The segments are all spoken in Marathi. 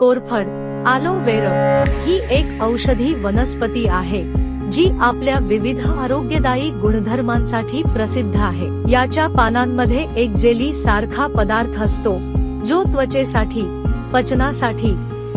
कोरफड आलोवेरा ही एक औषधी वनस्पती आहे जी आपल्या विविध आरोग्यदायी गुणधर्मांसाठी प्रसिद्ध आहे. याच्या पानांमध्ये एक जेली सारखा पदार्थ असतो जो त्वचेसाठी पचनासाठी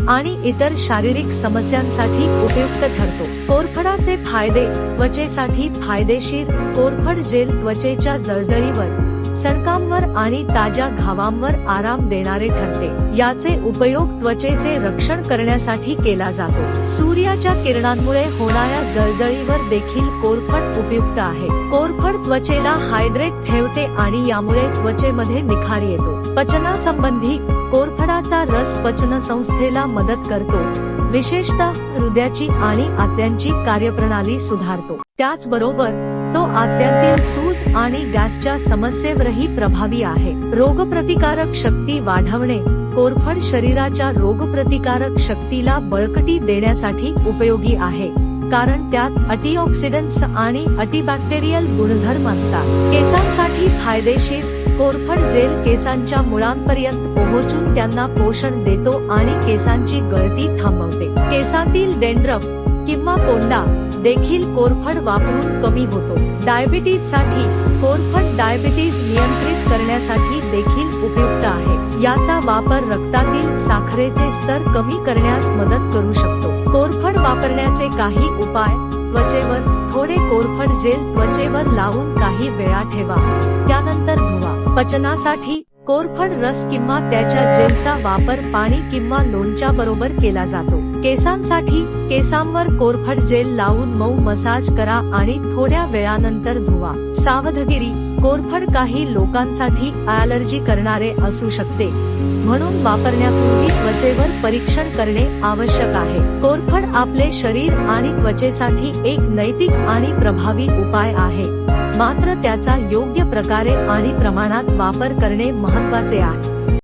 आणि इतर शारीरिक समस्यांसाठी उपयुक्त ठरतो. कोरफडाचे फायदे त्वचेसाठी फायदेशीर कोरफड जेल त्वचेच्या जळजळीवर सडकांवर आणि ताज्या घावांवर आराम देणारे ठरते. याचे उपयोग त्वचेचे रक्षण करण्यासाठी केला जातो. सूर्याच्या किरणांमुळे होणाऱ्या जळजळीवर देखील कोरफड उपयुक्त आहे. कोरफड त्वचेला हायड्रेट ठेवते आणि यामुळे त्वचेमध्ये निखार येतो. पचनासंबंधी कोरफडाचा रस पचन संस्थेला मदत करतो. विशेषतः हृदयाची आणि आत्यांची कार्यप्रणाली सुधारतो. त्याचबरोबर तो आत्यातील सूज आणि गॅसच्या समस्येवरही प्रभावी आहे. रोगप्रतिकारक शक्ती वाढवणे कोरफड शरीराच्या रोगप्रतिकारक शक्तीला बळकटी देण्यासाठी उपयोगी आहे कारण त्यात अँटीऑक्सिडंट्स आणि अँटीबॅक्टेरियल गुणधर्म असतात. केसांसाठी फायदेशीर कोरफड जेल केसांच्या मुळांपर्यंत पोहोचून त्यांना पोषण देतो आणि केसांची गळती थांबवते. केसांतील डेंड्रफ किंवा कोंडा देखील कोरफड वापरून कमी होतो. डायबिटीजसाठी कोरफड डायबिटीज नियंत्रित करण्यासाठी देखील उपयुक्त आहे. याचा वापर रक्तातील साखरेचे स्तर कमी करण्यास मदत करू शकतो. कोरफड वापरण्याचे काही उपाय त्वचेवर थोडे कोरफड जेल त्वचेवर लावून काही वेळा ठेवा. त्यानंतर धुवा. पचनासाठी कोरफड रस किंवा त्याच्या जेलचा वापर पाणी किंवा लोणच्या बरोबर केला जातो. केसांसाठी केसांवर कोरफड जेल लावून मऊ मसाज करा आणि थोड्या वेळानंतर धुवा. सावधगिरी कोरफड काही लोकांसाठी ॲलर्जी करणारे असू शकते. म्हणून वापरण्यापूर्वी त्वचेवर परीक्षण करणे आवश्यक आहे. कोरफड आपले शरीर आणि त्वचेसाठी एक नैतिक आणि प्रभावी उपाय आहे. मात्र त्याचा योग्य प्रकारे आणि प्रमाणात वापर करणे महत्त्वाचे आहे.